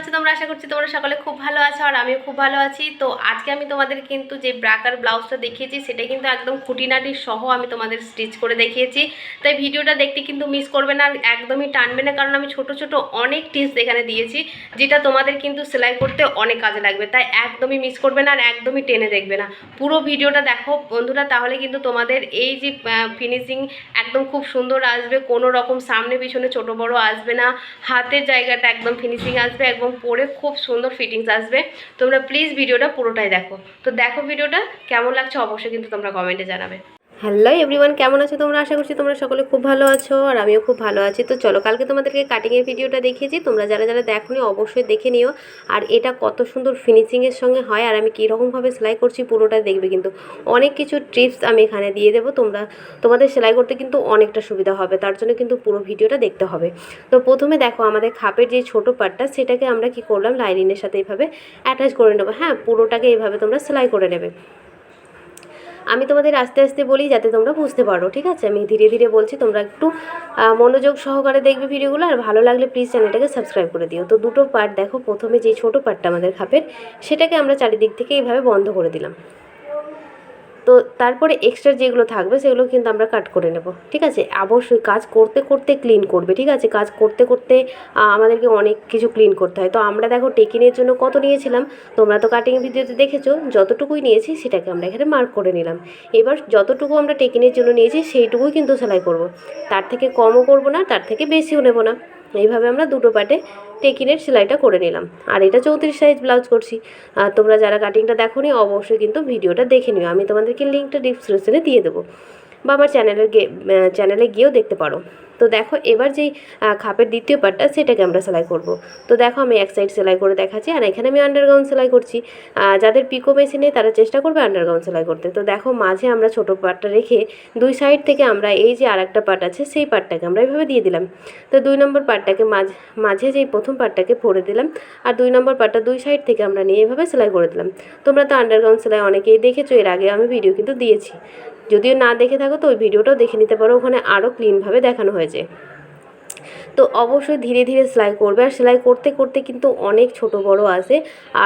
আছো তোমরা? আশা করছি তোমরা সকলে খুব ভালো আছো আর আমিও খুব ভালো আছি। তো আজকে আমি তোমাদের কিন্তু যে ব্রাকার ব্লাউজটা দেখিয়েছি, সেটা কিন্তু একদম খুঁটিনাটি সহ আমি তোমাদের স্টিচ করে দেখিয়েছি। তাই ভিডিওটা দেখতে কিন্তু মিস করবে না একদমই টানবে না, কারণ আমি ছোট ছোট অনেক টিপস এখানে দিয়েছি, যেটা তোমাদের কিন্তু সেলাই করতে অনেক কাজে লাগবে। তাই একদমই মিস করবে না আর একদমই টেনে দেখবে না। পুরো ভিডিওটা দেখো বন্ধুরা, তাহলে কিন্তু তোমাদের এই যে ফিনিশিং একদম খুব সুন্দর আসবে, কোনো রকম সামনে পিছনে ছোট বড় আসবে না। হাতের জায়গাটা একদম ফিনিশিং আসবে এবং পরে খুব সুন্দর ফিটিংস আসবে। তোমরা প্লিজ ভিডিওটা পুরোটাই দেখো। তো দেখো ভিডিওটা, কেমন লাগছে অবশ্যই কিন্তু তোমরা কমেন্টে জানাবে। হ্যালো এভরিওয়ান, কেমন আছো তোমরা? আশা করছি তোমরা সকলে খুব ভালো আছো আর আমিও খুব ভালো আছি। তো চলো, কালকে তোমাদেরকে কাটিংয়ের ভিডিওটা দেখিয়েছি। তোমরা যারা যারা দেখোনি, অবশ্যই দেখে নিও। আর এটা কত সুন্দর ফিনিশিংয়ের সঙ্গে হয় আর আমি কীরকমভাবে সেলাই করছি পুরোটা দেখবে কিন্তু। অনেক কিছু টিপস আমি এখানে দিয়ে দেবো। তোমরা, তোমাদের সেলাই করতে কিন্তু অনেকটা সুবিধা হবে। তার জন্য কিন্তু পুরো ভিডিওটা দেখতে হবে। তো প্রথমে দেখো, আমাদের খাপের যে ছোটো পার্টটা সেটাকে আমরা কি করলাম? লাইনিংয়ের সাথে এইভাবে অ্যাটাচ করে নেব। হ্যাঁ পুরোটাকে এইভাবে তোমরা সেলাই করে নেবে। আমি তোমাদের আস্তে আস্তে বলি যাতে তোমরা বুঝতে পারো, ঠিক আছে? আমি ধীরে ধীরে বলছি, তোমরা একটু মনোযোগ সহকারে দেখবে ভিডিওগুলো, আর ভালো লাগলে প্লিজ চ্যানেলটাকে সাবস্ক্রাইব করে দিও। তো দুটো পার্ট দেখো, প্রথমে যে ছোটো পার্টটা আমাদের খাপের, সেটাকে আমরা চারিদিক থেকে এইভাবে বন্ধ করে দিলাম। তো তারপরে এক্সট্রা যেগুলো থাকবে সেগুলো কিন্তু আমরা কাট করে নেব, ঠিক আছে? অবশ্যই কাজ করতে করতে ক্লিন করবে, ঠিক আছে? কাজ করতে করতে আমাদেরকে অনেক কিছু ক্লিন করতে হয়। তো আমরা দেখো টেকিনের জন্য কত নিয়েছিলাম? তোমরা তো কাটিং ভিডিওতে দেখেছ, যতটুকুই নিয়েছি সেটাকে আমরা এখানে মার্ক করে নিলাম। এবার যতটুকু আমরা টেকিনের জন্য নিয়েছি সেইটুকুই কিন্তু সেলাই করব। তার থেকে কমও করব না, তার থেকে বেশিও নেব না। এইভাবে আমরা দুটো পাটে টেকিনের সেলাইটা করে নিলাম। আর এটা চৌত্রিশ সাইজ ব্লাউজ করছি। আর তোমরা যারা কাটিংটা দেখো অবশ্যই কিন্তু ভিডিওটা দেখে নিও। আমি তোমাদেরকে লিঙ্কটা ডিসক্রিপশনে দিয়ে দেবো। বা আমার চ্যানেলে গিয়ে চ্যানেলে গিয়েও দেখতে পারো। তো দেখো, এবার যেই খাপের দ্বিতীয় পার্টটা সেটাকে আমরা সেলাই করব। তো দেখো, আমি এক সাইড সেলাই করে দেখাচ্ছি আর এখানে আমি আন্ডারগ্রাউন্ড সেলাই করছি। যাদের পিকো মেশিনে তারা চেষ্টা করবে আন্ডারগ্রাউন্ড সেলাই করতে। তো দেখো, মাঝে আমরা ছোটো পার্টটা রেখে দুই সাইড থেকে আমরা এই যে আর একটা পার্ট আছে, সেই পার্টটাকে আমরা এইভাবে দিয়ে দিলাম। তো দুই নম্বর পার্টটাকে মাঝ, মাঝে যেই প্রথম পার্টটাকে ভরে দিলাম আর দুই নম্বর পার্টটা দুই সাইড থেকে আমরা নিয়ে এভাবে সেলাই করে দিলাম। তোমরা তো আন্ডারগ্রাউন্ড সেলাই অনেকেই দেখেছ, এর আগে আমি ভিডিও কিন্তু দিয়েছি। যদিও না দেখে থাকো তো ওই ভিডিওটাও দেখে নিতে পারো। ওখানে আরও ক্লিনভাবে দেখানো হয়েছে। তো অবশ্যই ধীরে ধীরে সেলাই করবে। আর সেলাই করতে করতে কিন্তু অনেক ছোট বড় আসে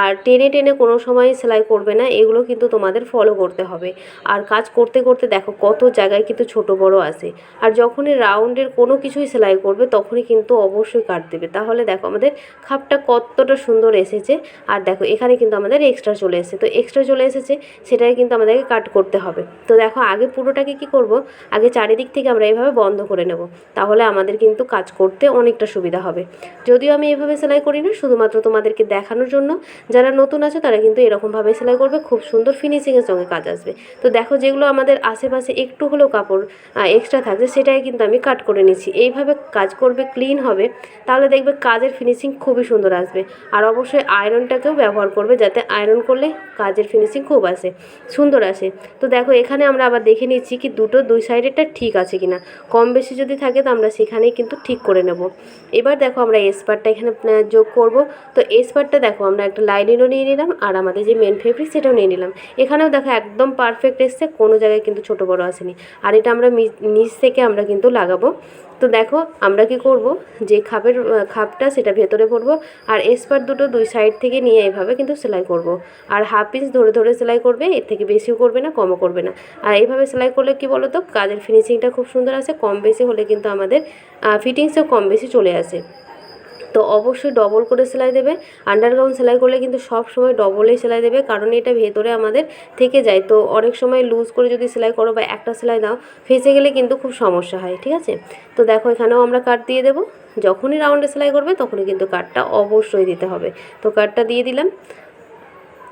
আর টেনে টেনে কোনো সময় সেলাই করবে না। এগুলো কিন্তু তোমাদের ফলো করতে হবে। আর কাজ করতে করতে দেখো কত জায়গায় কিন্তু ছোট বড় আসে আর যখনই রাউন্ডের কোনো কিছুই সেলাই করবে, তখনই কিন্তু অবশ্যই কাট দেবে। তাহলে দেখো আমাদের খাপটা কতটা সুন্দর এসেছে। আর দেখো এখানে কিন্তু আমাদের এক্সট্রা চলে এসেছে। তো এক্সট্রা চলে এসেছে সেটাকে কিন্তু আমাদেরকে কাট করতে হবে। তো দেখো আগে পুরোটাকে কি করব? আগে চারিদিক থেকে আমরা এভাবে বন্ধ করে নেব। তাহলে আমাদের কিন্তু কাজ করতে অনেকটা সুবিধা হবে। যদিও আমি এভাবে সেলাই করি না শুধুমাত্র তোমাদেরকে দেখানোর জন্য। যারা নতুন আছে, তারা কিন্তু এরকমভাবে সেলাই করবে, খুব সুন্দর ফিনিশিংয়ের সঙ্গে কাজ আসবে। তো দেখো, যেগুলো আমাদের আশেপাশে একটু হলেও কাপড় এক্সট্রা থাকছে, সেটাই কিন্তু আমি কাট করে নিচ্ছি। এইভাবে কাজ করবে ক্লিন হবে, তাহলে দেখবে কাজের ফিনিশিং খুবই সুন্দর আসবে। আর অবশ্যই আয়রনটাকেও ব্যবহার করবে, যাতে আয়রন করলে কাজের ফিনিশিং খুব আসে, সুন্দর আসে। তো দেখো, এখানে আমরা আবার দেখে নিচ্ছি কি দুটো দুই সাইডেরটা ঠিক আছে কিনা। কম বেশি যদি থাকে, তো আমরা সেখানেই কিন্তু ঠিক করে নেব। এবার দেখো আমরা এসপারটা এখানে যোগ করব। তো এসপারটা দেখো, আমরা একটা লাইনিংও নিয়ে নিলাম, আর আমাদের যে মেন ফেব্রিক সেটাও নিয়ে নিলাম। এখানেও দেখো একদম পারফেক্ট এসছে, কোনো জায়গায় কিন্তু ছোট বড় আসেনি। আর এটা আমরা নিচ থেকে আমরা কিন্তু লাগাবো। তো দেখো, আমরা কি করব? যে খাপের খাপটা সেটা ভেতরে পরব আর এসপার দুটো দুই সাইড থেকে নিয়ে এভাবে কিন্তু সেলাই করব। আর হাফ পিস ধরে ধরে সেলাই করবে, এর থেকে বেশিও করবে না, কমও করবে না। আর এইভাবে সেলাই করলে কি বলো তো কাজের ফিনিশিংটা খুব সুন্দর আসে, কম বেশি হলে কিন্তু আমাদের ফিটিংসও কম বেশি চলে আসে। তো অবশ্যই ডবল করে সেলাই দেবে। আন্ডারগ্রাউন্ড সেলাই করলে কিন্তু সব সময় ডবলেই সেলাই দেবে, কারণ এটা ভেতরে আমাদের থেকে যায়। তো অনেক সময় লুজ করে যদি সেলাই করো বা একটা সেলাই দাও ফেসে গেলে কিন্তু খুব সমস্যা হয়, ঠিক আছে? তো দেখো, এখানেও আমরা কাট দিয়ে দেবো। যখনই রাউন্ডে সেলাই করবে, তখনই কিন্তু কাটটা অবশ্যই দিতে হবে। তো কাটটা দিয়ে দিলাম।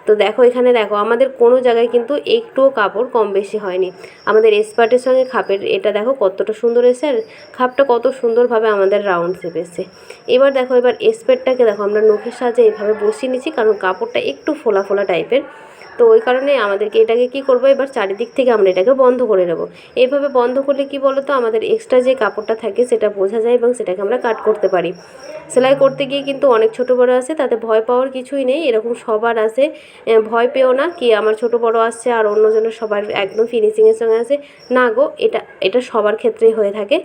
তো দেখো, এখানে দেখো, আমাদের কোনো জায়গায় কিন্তু একটুও কাপড় কম বেশি হয়নি। আমাদের স্পার্টের সঙ্গে খাপের এটা দেখো কতটা সুন্দর এসে আর খাপটা কত সুন্দরভাবে আমাদের রাউন্ড এসছে। এবার দেখো, এবার স্পেটটাকে দেখো, আমরা নখের সাহায্যে এইভাবে বসিয়ে নিচ্ছি, কারণ কাপড়টা একটু ফোলা ফোলা টাইপের তো ওই কারণে আমাদেরকে এটাকে কি করব? এবার চারিদিক থেকে আমরা এটাকে বন্ধ করে নেব। এইভাবে বন্ধ করলে কি বলো তো আমাদের এক্সট্রা যে কাপড়টা থাকে সেটা বোঝা যায় এবং সেটাকে আমরা কাট করতে পারি। সেলাই করতে গিয়ে কিন্তু অনেক ছোট বড় আসে তাতে ভয় পাওয়ার কিছুই নেই। এরকম সবার এ, ভয় পেও না কি আমার ছোট বড় আসছে আর অন্যজনের সবার একদম ফিনিশিংয়ের সঙ্গে আসে না গো এটা এটা সবার ক্ষেত্রেই হয়ে থাকে।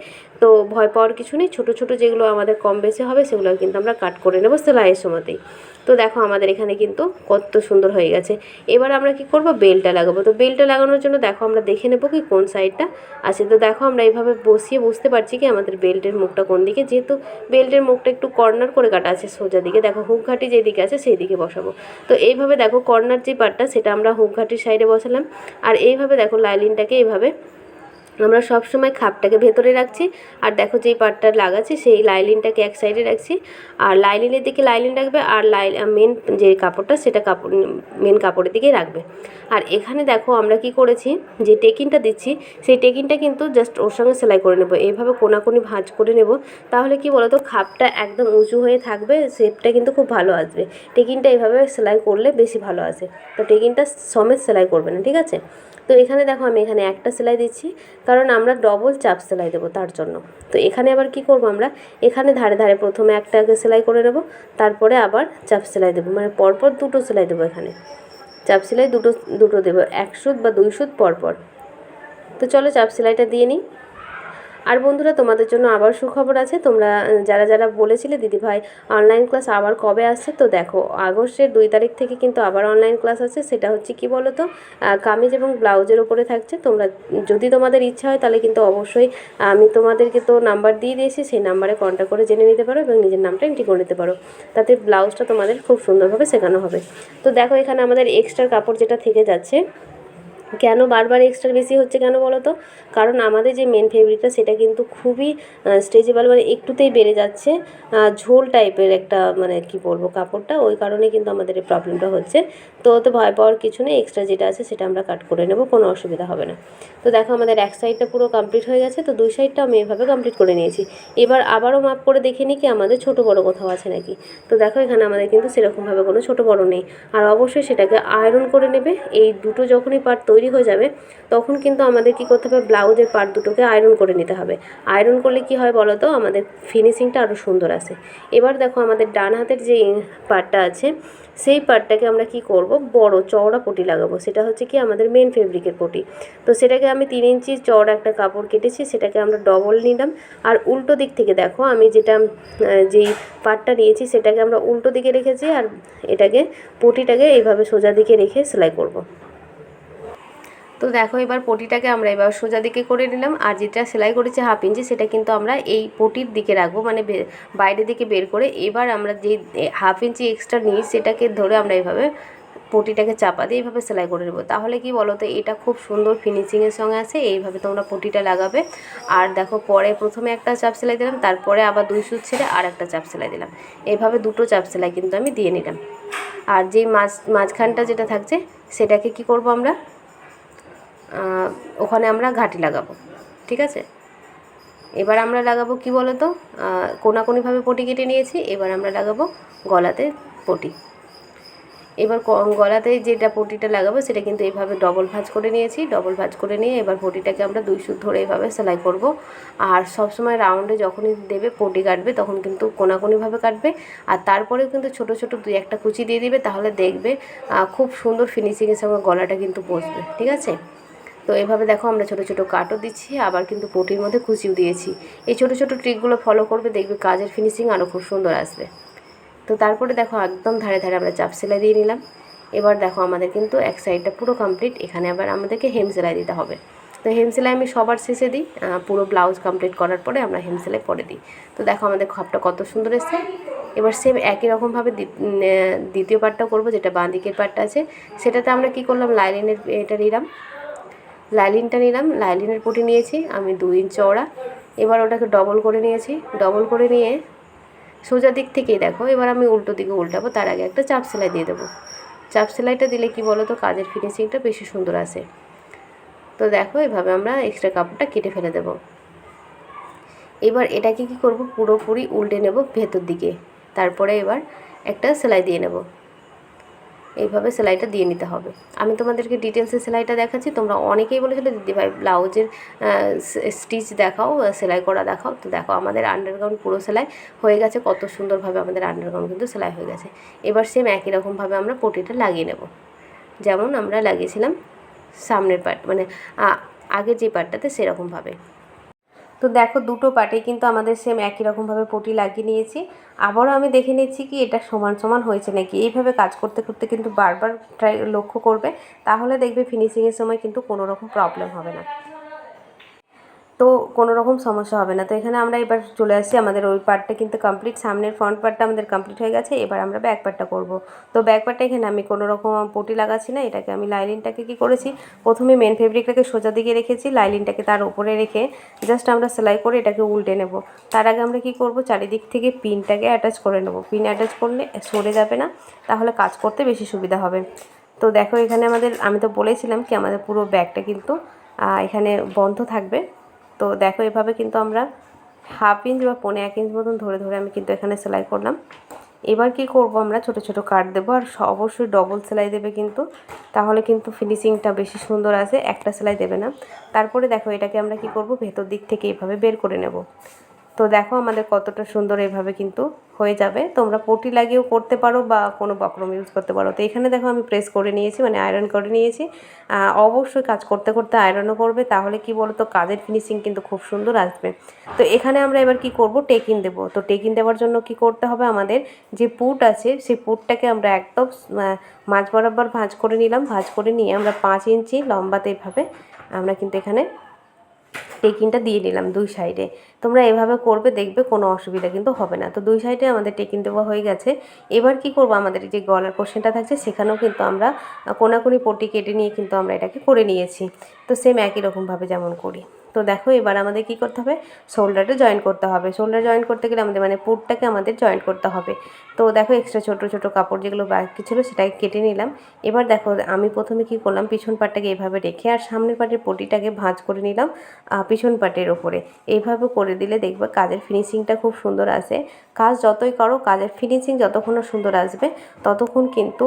তো ভয় পাওয়ার কিছু নেই। ছোটো ছোটো যেগুলো আমাদের কম বেশি হবে, সেগুলো কিন্তু আমরা কাট করে নেব সেলাইয়ের সময়তেই। তো দেখো আমাদের এখানে কিন্তু কত সুন্দর হয়ে গেছে। এবার আমরা কি করব? বেলটা লাগাবো। তো বেলটা লাগানোর জন্য দেখো আমরা দেখে নেব কি কোন সাইডটা আছে। তো দেখো আমরা এইভাবে বসিয়ে বুঝতে পারছি কি আমাদের বেল্টের মুখটা কোন দিকে। যেহেতু বেল্টের মুখটা একটু কর্নার করে কাটা আছে সোজা দিকে, দেখো হুক ঘাটি যেদিকে আছে সেই দিকে বসাবো। তো এইভাবে দেখো কর্নার যে পার্টটা, সেটা আমরা হুক ঘাটির সাইডে বসালাম। আর এইভাবে দেখো লাইলিনটাকে এইভাবে আমরা সব সময় খাপটাকে ভেতরে রাখছি, আর দেখো যেই পার্টটা লাগাচ্ছি সেই লাইলিনটাকে এক সাইডে রাখছি। আর লাইলিনের দিকে লাইলিন রাখবে, আর লাই মেন যে কাপড়টা সেটা কাপড় মেন কাপড়ের দিকেই রাখবে। আর এখানে দেখো আমরা কি করেছি, যে টেকিনটা দিচ্ছি, সেই টেকিনটা কিন্তু জাস্ট ওর সঙ্গে সেলাই করে নেব। এইভাবে কোনাকুনি ভাঁজ করে নেব, তাহলে কি বলতো, খাপটা একদম উঁচু হয়ে থাকবে, শেপটা কিন্তু খুব ভালো আসবে। টেকিনটা এইভাবে সেলাই করলে বেশি ভালো আসে। তো টেকিনটা সমেত সেলাই করবে না, ঠিক আছে? তো এখানে দেখো আমি এখানে একটা সেলাই দিচ্ছি কারণ আমরা ডবল চাপ সেলাই দেবো তার জন্য। তো এখানে আবার কি করব আমরা? এখানে ধারে ধারে প্রথমে একটা আগে সেলাই করে নেব, তারপরে আবার চাপ সেলাই দেবো। মানে পরপর দুটো সেলাই দেবো এখানে। চাপ সেলাই দুটো দুটো দেবো, এক সুত বা দুই সুত পরপর। তো চলো চাপ সেলাইটা দিয়ে নিই। আর বন্ধুরা, তোমাদের জন্য আবার সুখবর আছে। তোমরা যারা যারা বলেছিলে দিদি ভাই অনলাইন ক্লাস আবার কবে আসছে? তো দেখো, আগস্টের দুই তারিখ থেকে কিন্তু আবার অনলাইন ক্লাস আছে। সেটা হচ্ছে কি বলো তো কামিজ এবং ব্লাউজের উপরে থাকছে। তোমরা, যদি তোমাদের ইচ্ছা হয়, তাহলে কিন্তু অবশ্যই, আমি তোমাদেরকে তো নাম্বার দিয়ে দিয়েছি। সেই নাম্বারে কন্ট্যাক্ট করে জেনে নিতে পারো এবং নিজের নামটা এন্ট্রি করে নিতে পারো। তাতে ব্লাউজটা তোমাদের খুব সুন্দরভাবে শেখানো হবে। তো দেখো, এখানে আমাদের এক্সট্রা কাপড় যেটা থেকে যাচ্ছে কেন বারবার এক্সট্রা বেশি হচ্ছে কেন বলো তো? কারণ আমাদের যে মেন ফেব্রিকটা সেটা কিন্তু খুবই স্ট্রেচেবল মানে একটুতেই বেড়ে যাচ্ছে ঝোল টাইপের একটা মানে কি বলব কাপড়টা, ওই কারণে কিন্তু আমাদের এই প্রবলেমটা হচ্ছে। তো ওতে ভয় পাওয়ার কিছু নেই এক্সট্রা যেটা আছে সেটা আমরা কাট করে নেব, কোনো অসুবিধা হবে না। তো দেখো আমাদের এক সাইডটা পুরো কমপ্লিট হয়ে গেছে, তো দুই সাইডটা আমি এভাবে কমপ্লিট করে নিয়েছি। এবার আবারও মাপ করে দেখে নিই কি আমাদের ছোটো বড় কোথাও আছে নাকি? তো দেখো এখানে আমাদের কিন্তু সেরকমভাবে কোনো ছোটো বড় নেই। আর অবশ্যই সেটাকে আয়রন করে নেবে, এই দুটো যখনই পার্ট তৈরি হয়ে যাবে, তখন কিন্তু আমাদের কি করতে হবে? ব্লাউজের পার্ট দুটোকে আয়রন করে নিতে হবে। আয়রন করলে কি হয় বলো তো আমাদের ফিনিশিংটা আরও সুন্দর আসে। এবার দেখো আমাদের ডান হাতের যে পার্টটা আছে, সেই পার্টটাকে আমরা কি করব? বড় চওড়া পটি লাগাবো। সেটা হচ্ছে কি আমাদের মেন ফেব্রিকের পটি। তো সেটাকে আমি তিন ইঞ্চি চওড়া একটা কাপড় কেটেছি, সেটাকে আমরা ডবল নিলাম। আর উল্টো দিক থেকে দেখো, আমি যেটা যেই পার্টটা নিয়েছি, সেটাকে আমরা উল্টো দিকে রেখেছি আর এটাকে, পটিটাকে এইভাবে সোজা দিকে রেখে সেলাই করব। তো দেখো এবার পটিটাকে আমরা এবার সোজা দিকে করে নিলাম। আর যেটা সেলাই করেছি হাফ ইঞ্চি, সেটা কিন্তু আমরা এই পটির দিকে রাখব মানে বাইরের দিকে বের করে। এবার আমরা যে হাফ ইঞ্চি এক্সট্রা নিই সেটাকে ধরে আমরা এইভাবে পটিটাকে চাপা দিয়ে এইভাবে সেলাই করে নেব। তাহলে কি বলো তো এটা খুব সুন্দর ফিনিশিংয়ের সঙ্গে আছে, এইভাবে তোমরা পটিটা লাগাবে। আর দেখো পরে প্রথমে একটা চাপ সেলাই দিলাম, তারপরে আবার দুই সুত ছেড়ে আর একটা চাপ সেলাই দিলাম। এইভাবে দুটো চাপ সেলাই কিন্তু আমি দিয়ে নিলাম। আর যেই মাঝ, মাঝখানটা যেটা থাকছে, সেটাকে কি করব আমরা? ওখানে আমরা ঘাটি লাগাবো, ঠিক আছে? এবার আমরা লাগাবো কি বলো তো কোনাকুনিভাবে পটি কেটে নিয়েছি, এবার আমরা লাগাবো গলাতে পটি। এবার গলাতে যেটা পটিটা লাগাবো, সেটা কিন্তু এইভাবে ডবল ভাঁজ করে নিয়েছি ডবল ভাঁজ করে নিয়ে এবার পটিটাকে আমরা দুই সুত ধরে এইভাবে সেলাই করব। আর সব সময় রাউন্ডে যখনই দেবে, পটি কাটবে, তখন কিন্তু কোনাকুনিভাবে কাটবে। আর তারপরেও কিন্তু ছোট ছোট দুই একটা কুচি দিয়ে দিবে, তাহলে দেখবে খুব সুন্দর ফিনিশিংয়ের সঙ্গে গলাটা কিন্তু বসবে, ঠিক আছে? তো এভাবে দেখো আমরা ছোট ছোট কাটও দিচ্ছি, আবার কিন্তু পটির মধ্যে কুচিও দিয়েছি। এই ছোট ছোট ট্রিকগুলো ফলো করবে, দেখবে কাজের ফিনিশিং আরও খুব সুন্দর আসবে। তো তারপরে দেখো একদম ধারে ধারে আমরা চাপ সেলাই দিয়ে নিলাম। এবার দেখো আমাদের কিন্তু এক সাইডটা পুরো কমপ্লিট এখানে আবার আমাদেরকে হেম সেলাই দিতে হবে। তো হেম সেলাই আমি সবার শেষে দিই পুরো ব্লাউজ কমপ্লিট করার পরে আমরা হেম সেলাই পরে দিই। তো দেখো আমাদের খাপটা কত সুন্দর এসেছে। এবার সেম একই রকমভাবে দ্বিতীয় পার্টটাও করব, যেটা বাঁ দিকের পার্টটা আছে। সেটাতে আমরা কি করলাম লাইলিনের এটা নিলাম। লাইলিনটা নিলাম লাইলিনের পটি নিয়েছি, আমি দুই ইঞ্চ চওড়া। এবার ওটাকে ডবল করে নিয়েছি। ডবল করে নিয়ে সোজা দিক থেকেই দেখো, এবার আমি উল্টো দিকে উল্টাবো, তার আগে একটা চাপ সেলাই দিয়ে দেবো। চাপ সেলাইটা দিলে কি বলো তো কাজের ফিনিশিংটা বেশি সুন্দর আসে। তো দেখো, এভাবে আমরা এক্সট্রা কাপড়টা কেটে ফেলে দেবো। এবার এটাকে কি করব, পুরোপুরি উল্টে নেব ভেতর দিকে। তারপরে এবার একটা সেলাই দিয়ে নেব। এইভাবে সেলাইটা দিয়ে নিতে হবে। আমি তোমাদেরকে ডিটেলসে সেলাইটা দেখাচ্ছি। তোমরা অনেকেই বলেছিলে, দিদি ভাই, ব্লাউজের স্টিচ দেখাও, সেলাই করা দেখাও। তো দেখো, আমাদের আন্ডারগ্রাউন্ড পুরো সেলাই হয়ে গেছে। কত সুন্দরভাবে আমাদের আন্ডারগ্রাউন্ড কিন্তু সেলাই হয়ে গেছে। এবার সেম একই রকমভাবে আমরা পটিটা লাগিয়ে নেব। যেমন আমরা লাগিয়েছিলাম সামনের পার্ট মানে আগের যে পার্টটাতে সেরকমভাবে। তো দেখো দুটো পাটে কিন্তু আমাদের সেম একই রকমভাবে পটি লাগিয়ে নিয়েছি। আবারও আমি দেখে নিচ্ছি কি এটা সমান সমান হয়েছে নাকি? এইভাবে কাজ করতে করতে কিন্তু বারবার ট্রাই লক্ষ্য করবে, তাহলে দেখবে ফিনিশিংয়ের সময় কিন্তু কোনো রকম প্রবলেম হবে না। তো কোনো রকম সমস্যা হবে না। তো এখানে আমরা এবার চলে আসছি আমাদের ওই পার্টটা কিন্তু কমপ্লিট সামনের ফ্রন্ট পার্টটা আমাদের কমপ্লিট হয়ে গেছে। এবার আমরা ব্যাক পার্টটা করব। তো ব্যাক পার্টটা এখানে আমি কোনো রকম পটি লাগাচ্ছি না। এটাকে আমি লাইলিনটাকে কি করেছি? প্রথমে মেন ফেব্রিকটাকে সোজা দিকে রেখেছি। লাইলিনটাকে তার উপরে রেখে জাস্ট আমরা সেলাই করে এটাকে উল্টে নেব। তার আগে আমরা কি করব? চারিদিক থেকে পিনটাকে অ্যাটাচ করে নেব। পিন অ্যাটাচ করলে সরে যাবে না। তাহলে কাজ করতে বেশি সুবিধা হবে। তো দেখো এখানে আমাদের, আমি তো বলেছিলাম কি আমাদের পুরো ব্যাগটা কিন্তু এখানে বন্ধ থাকবে। তো দেখো এভাবে কিন্তু আমরা হাফ ইঞ্চ বা পনে এক ইঞ্চ মতন ধরে ধরে আমি কিন্তু এখানে সেলাই করলাম। এবার কি করব আমরা? ছোট ছোট কাট দেবো আর অবশ্যই ডবল সেলাই দেবে কিন্তু। তাহলে কিন্তু ফিনিশিংটা বেশি সুন্দর আসে, একটা সেলাই দেবে না। তারপরে দেখো এটাকে আমরা কি করব? ভেতর দিক থেকে এভাবে বের করে নেব। তো দেখো আমাদের কতটা সুন্দর এভাবে কিন্তু হয়ে যাবে। তোমরা পটি লাগিয়েও করতে পারো বা কোনো বক্রম ইউজ করতে পারো। তো এখানে দেখো আমি প্রেস করে নিয়েছি মানে আয়রন করে নিয়েছি। অবশ্যই কাজ করতে করতে আয়রনও করবে তাহলে কি বলো তো কাজের ফিনিশিং কিন্তু খুব সুন্দর আসবে। তো এখানে আমরা এবার কি করব? টেকিন দেবো। তো টেকিন দেওয়ার জন্য কি করতে হবে? আমাদের যে পুট আছে, সেই পুটটাকে আমরা একদম মাঝ বরাবর ভাঁজ করে নিলাম। ভাঁজ করে নিয়ে আমরা পাঁচ ইঞ্চি লম্বাতে এভাবে আমরা কিন্তু এখানে টেকিনটা দিয়ে নিলাম দুই সাইডে তোমরা এভাবে করবে, দেখবে কোনো অসুবিধা কিন্তু হবে না। তো দুই সাইডে আমাদের টেকিং দেওয়া হয়ে গেছে। এবার কি করব, আমাদের যে গলার পোর্শনটা থাকছে, সেখানেও কিন্তু আমরা কোনাকুনি পটি কেটে নিয়ে কিন্তু আমরা এটাকে করে নিয়েছি। তো সেম একই রকমভাবে যেমন করি। তো দেখো এবার আমাদের কি করতে হবে? শোল্ডারটা জয়েন করতে হবে। শোল্ডার জয়েন করতে গেলে আমাদের মানে পুটটাকে আমাদের জয়েন করতে হবে। তো দেখো এক্সট্রা ছোট ছোট কাপড় যেগুলো বাকি ছিল সেটাকে কেটে নিলাম। এবার দেখো আমি প্রথমে কি করলাম? পিছন পাটটাকে এভাবে রেখে আর সামনের পাটের পটিটাকে ভাঁজ করে নিলাম পিছন পাটের ওপরে। এইভাবে করে দিলে দেখবে কাজের ফিনিশিংটা খুব সুন্দর আসে। কাজ যতই করো, কাজের ফিনিশিং যতক্ষণ সুন্দর আসবে, ততক্ষণ কিন্তু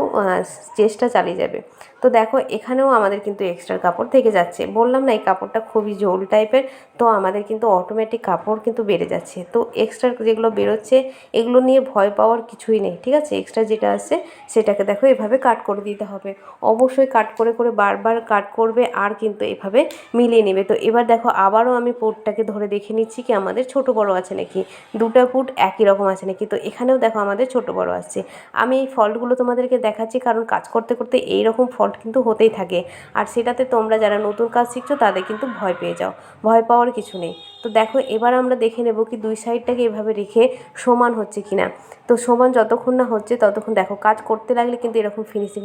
চেষ্টা চালিয়ে যাবে। তো দেখো এখানেও আমাদের কিন্তু এক্সট্রা কাপড় থেকে যাচ্ছে। বললাম না এই কাপড়টা খুবই জোল টাইপের তো আমাদের কিন্তু অটোমেটিক কাপড় কিন্তু বেড়ে যাচ্ছে। তো এক্সট্রা যেগুলো বেরোচ্ছে, এগুলো নিয়ে ভয় পাওয়ার কিছুই নেই, ঠিক আছে? এক্সট্রা যেটা আছে, সেটাকে দেখো এভাবে কাট করে দিতে হবে। অবশ্যই কাট করে করে বারবার কাট করবে আর কিন্তু এভাবে মিলিয়ে নেবে। তো এবার দেখো, আবারও আমি পুটটাকে ধরে দেখে নিচ্ছি কি আমাদের ছোট বড় আছে নাকি? দুটা পুট একই রকম আছে নাকি? তো এখানেও দেখো আমাদের ছোট বড় আসছে আমি এই ফল্টগুলো তোমাদেরকে দেখাচ্ছি, কারণ কাজ করতে করতে এই রকম ফল্ট কিন্তু হতেই থাকে। আর সেটাতে তোমরা যারা নতুন কাজ শিখছো, তাদের কিন্তু ভয় পেয়ে যাও। ভয় পাওয়ার কিছু নেই। তো দেখো, এবার আমরা দেখে নেব কি দুই সাইডটাকে এভাবে রেখে সমান হচ্ছে কি না তো সমান যতক্ষণ না হচ্ছে ততক্ষণ দেখো, কাজ করতে লাগলে কিন্তু এরকম ফিনিশিং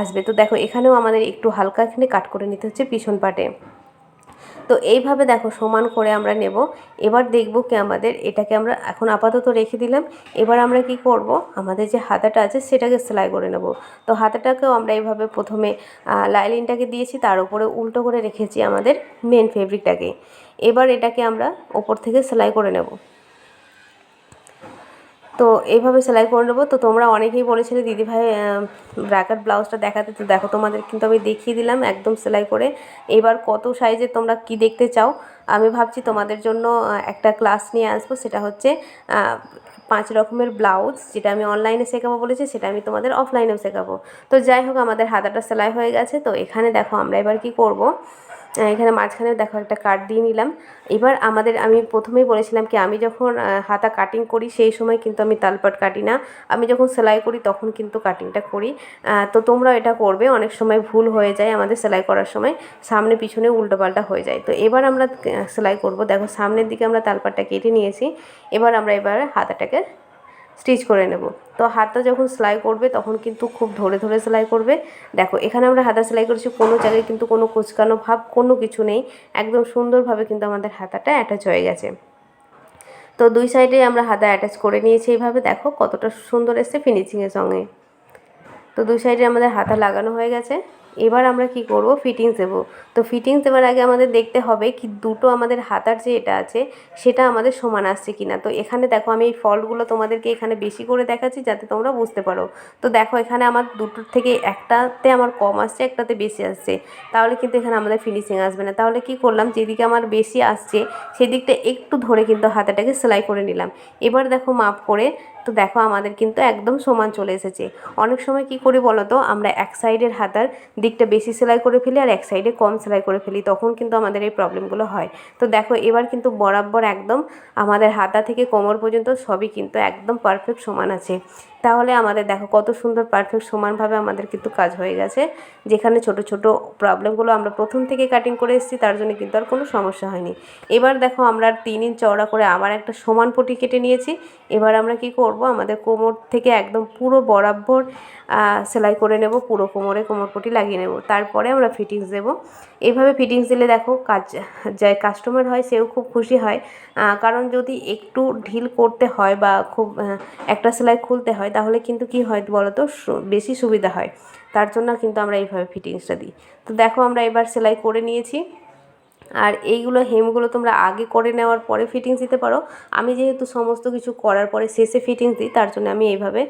আসবে। তো দেখো, এখানেও আমাদের একটু হালকা এখানে কাট করে নিতে হচ্ছে পিছন পাটে। তো এইভাবে দেখো সমান করে আমরা নেব। এবার দেখব কি আমাদের এটাকে আমরা এখন আপাতত রেখে দিলাম। এবার আমরা কি করব? আমাদের যে হাতাটা আছে সেটাকে সেলাই করে নেব। তো হাতাটাকেও আমরা এইভাবে প্রথমে লাইলিনটাকে দিয়েছি, তার উপরে উল্টো করে রেখেছি আমাদের মেন ফেব্রিকটাকে এবার এটাকে আমরা ওপর থেকে সেলাই করে নেব। তো এইভাবে সেলাই করে নেব। তো তোমরা অনেকেই বলেছিলে দিদিভাই ব্র্যাকেট ব্লাউজটা দেখাতে তো দেখো, তোমাদের কিন্তু আমি দেখিয়ে দিলাম একদম সেলাই করে। এবার কত সাইজে তোমরা কি দেখতে চাও? আমি ভাবছি তোমাদের জন্য একটা ক্লাস নিয়ে আসব, সেটা হচ্ছে পাঁচ রকমের ব্লাউজ যেটা আমি অনলাইনে শেখাবো বলেছি, সেটা আমি তোমাদের অফলাইনেও শেখাবো। তো যাই হোক, আমাদের হাতাটা সেলাই হয়ে গেছে। তো এখানে দেখো আমরা এবার কি করব? এখানে মাঝখানে দেখো একটা কাট দিয়ে নিলাম। এবার আমাদের আমি প্রথমেই বলেছিলাম কি, আমি যখন হাতা কাটিং করি সেই সময় কিন্তু আমি তালপাট কাটি না। আমি যখন সেলাই করি তখন কিন্তু কাটিংটা করি। তো তোমরা এটা করবে, অনেক সময় ভুল হয়ে যায় আমাদের সেলাই করার সময়। সামনে পিছনে উল্টোপাল্টা হয়ে যায়। তো এবার আমরা সেলাই করব। দেখো সামনের দিকে আমরা তালপাটটা কেটে নিয়েছি। এবার আমরা এবার হাতাটাকে স্টিচ করে নেব। তো হাতটা যখন সেলাই করবে তখন কিন্তু খুব ধরে ধরে সেলাই করবে। দেখো, এখানে আমরা হাতা সেলাই করেছি, কোনো জায়গায় কিন্তু কোনো কুচকানো ভাব, কোনো কিছু নেই। একদম সুন্দরভাবে কিন্তু আমাদের হাতাটা অ্যাটাচ হয়ে গেছে। তো দুই সাইডে আমরা হাতা অ্যাটাচ করে নিয়েছি এইভাবে। দেখো, কতটা সুন্দর এসছে ফিনিশিংয়ের সঙ্গে। তো দুই সাইডে আমাদের হাতা লাগানো হয়ে গেছে। এবার আমরা কি করব? ফিটিংস দেবো তো ফিটিংস দেওয়ার আগে আমাদের দেখতে হবে কি দুটো আমাদের হাতার যে এটা আছে, সেটা আমাদের সমান আসছে কি না তো এখানে দেখো আমি এই ফল্টগুলো তোমাদেরকে এখানে বেশি করে দেখাচ্ছি যাতে তোমরা বুঝতে পারো। তো দেখো এখানে আমার দুটোর থেকে একটাতে আমার কম আসছে, একটাতে বেশি আসছে। তাহলে কিন্তু এখানে আমাদের ফিনিশিং আসবে না। তাহলে কি করলাম, যেদিকে আমার বেশি আসছে, সেদিকটা একটু ধরে কিন্তু হাতাটাকে সেলাই করে নিলাম। এবার দেখো মাপ করে তো দেখো আমাদের কিন্তু একদম সমান চলে এসেছে। অনেক সময় কি করি বলো তো আমরা এক সাইডের হাতার দিকটা বেশি সেলাই করে ফেলি আর এক সাইডে কম সেলাই করে ফেলি, তখন কিন্তু আমাদের এই প্রবলেমগুলো হয়। তো দেখো এবার কিন্তু বরাবর একদম আমাদের হাতা থেকে কোমর পর্যন্ত সবই কিন্তু একদম পারফেক্ট সমান আছে। তাহলে আমাদের দেখো কত সুন্দর পারফেক্ট সমানভাবে আমাদের কিন্তু কাজ হয়ে গেছে। যেখানে ছোট ছোট প্রবলেমগুলো আমরা প্রথম থেকে কাটিং করে এসেছি, তার জন্য কিন্তু আর কোনো সমস্যা হয়নি। এবার দেখো আমরা তিন ইঞ্চ চওড়া করে আবার একটা সমান পটি কেটে নিয়েছি। এবার আমরা কি করব, আমাদের কোমর থেকে একদম পুরো বরাবর সেলাই করে নেব, পুরো কোমরে কোমর পটি লাগিয়ে নেব। তারপরে আমরা ফিটিংস দেবো। এইভাবে ফিটিংস দিলে দেখো কাজ, যে কাস্টমার হয় সেও খুব খুশি হয়। কারণ যদি একটু ঢিল করতে হয় বা খুব একটা সেলাই খুলতে হয় তাহলে কিন্তু কি হয় বলো তো বেশি সুবিধা হয়। তার জন্য কিন্তু আমরা এইভাবে ফিটিংসটা দিই। তো দেখো আমরা এবার সেলাই করে নিয়েছি। আর এইগুলো হেমগুলো তোমরা আগে করে নেওয়ার পরে ফিটিংস দিতে পারো। আমি যেহেতু সমস্ত কিছু করার পরে শেষে ফিটিংস দিই, তার জন্য আমি এইভাবে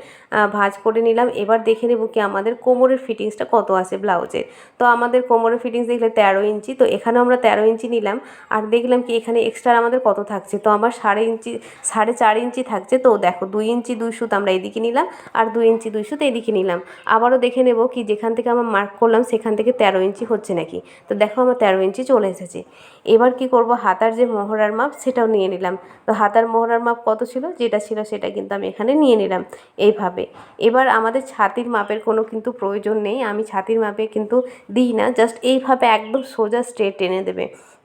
ভাঁজ করে নিলাম। এবার দেখে নেব কি আমাদের কোমরের ফিটিংসটা কত আছে ব্লাউজের তো আমাদের কোমরের ফিটিংস দেখলে তেরো ইঞ্চি, তো এখানেও আমরা তেরো ইঞ্চি নিলাম। আর দেখলাম কি এখানে এক্সট্রা আমাদের কত থাকছে? তো আমার সাড়ে ইঞ্চি, সাড়ে চার ইঞ্চি থাকছে। তো দেখো দুই ইঞ্চি, দুই সুত আমরা এদিকে নিলাম আর দুই ইঞ্চি, দুই সুত এদিকে নিলাম। আবারও দেখে নেব কি যেখান থেকে আমার মার্ক করলাম, সেখান থেকে তেরো ইঞ্চি হচ্ছে নাকি? তো দেখো আমার তেরো ইঞ্চি চলে এসেছে। এবার কি করব? হাতার যে মোহরার মাপ, সেটাও নিয়ে নিলাম। তো হাতার মোহরার মাপ কত ছিল? যেটা ছিল সেটা কিন্তু আমি এখানে নিয়ে নিলাম এইভাবে। এবার আমাদের ছাতির মাপের কোনো কিন্তু প্রয়োজন নেই। আমি ছাতির মাপে কিন্তু দিই না। জাস্ট এইভাবে একদম সোজা স্ট্রেট টেনে দেবে।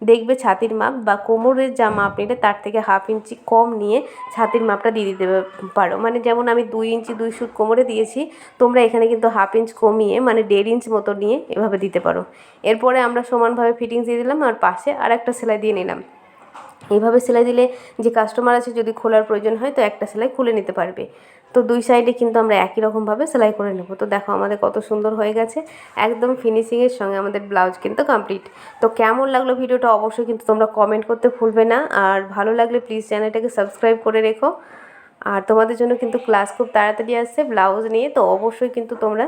দেখবে ছাতির মাপ বা কোমরের যা মাপ নিলে তার থেকে হাফ ইঞ্চি কম নিয়ে ছাতির মাপটা দিয়ে দিতে পারো। মানে যেমন আমি দুই ইঞ্চি, দুই সুট কোমরে দিয়েছি, তোমরা এখানে কিন্তু হাফ ইঞ্চ কমিয়ে মানে দেড় ইঞ্চ মতো নিয়ে এভাবে দিতে পারো। এরপরে আমরা সমানভাবে ফিটিংস দিয়ে দিলাম আর পাশে আর একটা সেলাই দিয়ে নিলাম। এইভাবে সেলাই দিলে যে কাস্টমার আছে যদি খোলার প্রয়োজন হয়, তো একটা সেলাই খুলে নিতে পারবে। তো দুই সাইডে কিন্তু আমরা একই রকমভাবে সেলাই করে নেব। তো দেখো আমাদের কত সুন্দর হয়ে গেছে। একদম ফিনিশিংয়ের সঙ্গে আমাদের ব্লাউজ কিন্তু কমপ্লিট তো কেমন লাগল ভিডিওটা অবশ্যই কিন্তু তোমরা কমেন্ট করতে ভুলবে না। আর ভালো লাগলে প্লিজ চ্যানেলটাকে সাবস্ক্রাইব করে রেখো। আর তোমাদের জন্য কিন্তু ক্লাস খুব তাড়াতাড়ি আসছে ব্লাউজ নিয়ে। তো অবশ্যই কিন্তু তোমরা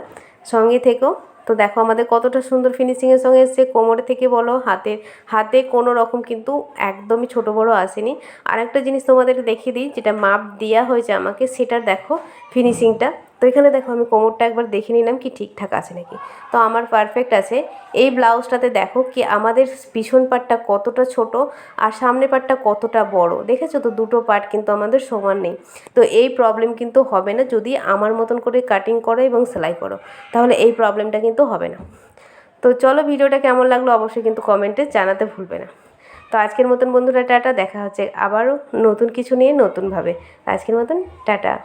সঙ্গে থেকো। তো দেখো আমাদের কতটা সুন্দর ফিনিশিংয়ের সঙ্গে এসছে। কোমরে থেকে বলো, হাতে হাতে কোনো রকম কিন্তু একদমই ছোট বড় আসেনি। আর একটা জিনিস তোমাদের দেখিয়ে দিই, যেটা মাপ দেওয়া হয়েছে আমাকে সেটার দেখো ফিনিশিংটা তো এখানে দেখো আমি কোমরটা একবার দেখে নিলাম কি ঠিকঠাক আছে নাকি। তো আমার পারফেক্ট আছে। এই ব্লাউজটাতে দেখো কি আমাদের পিছন পাটটা কতটা ছোট আর সামনে পাটটা কতটা বড়। দেখেছ তো দুটো পার্ট কিন্তু আমাদের সমান নেই। তো এই প্রবলেম কিন্তু হবে না। যদি আমার মতন করে কাটিং করো এবং সেলাই করো, তাহলে এই প্রবলেমটা কিন্তু হবে না। তো চলো ভিডিওটা কেমন লাগল অবশ্যই কিন্তু কমেন্টে জানাতে ভুলবে না। তো আজকের মতন বন্ধুরা, টাটা। দেখা হচ্ছে আবারও নতুন কিছু নিয়ে নতুনভাবে। আজকের মতন, টাটা।